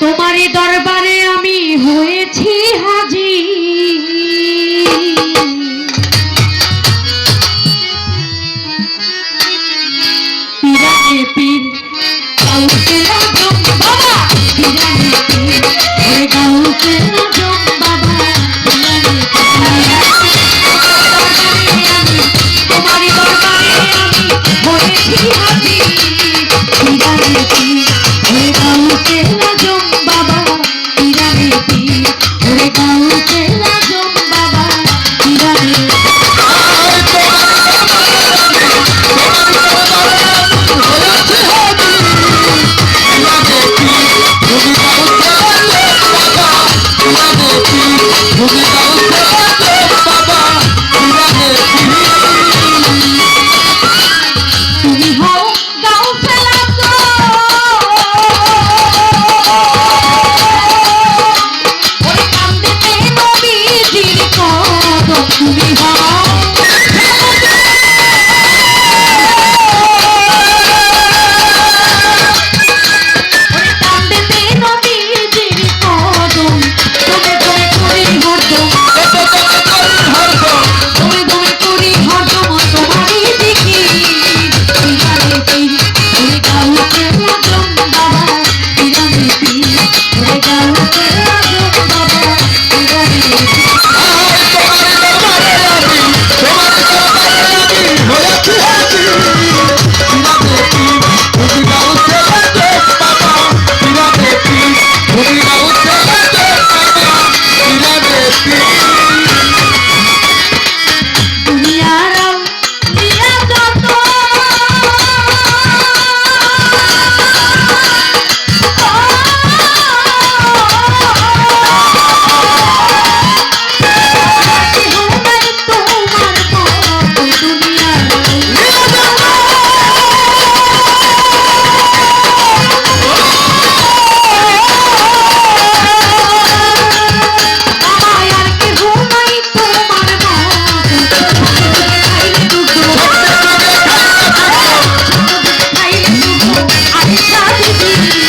তোমারই দরবারে আমি হয়েছি হাজি পিরানে পীর কাউকে বাবা পিরানে পীর কাউকে না बिहार Thank you.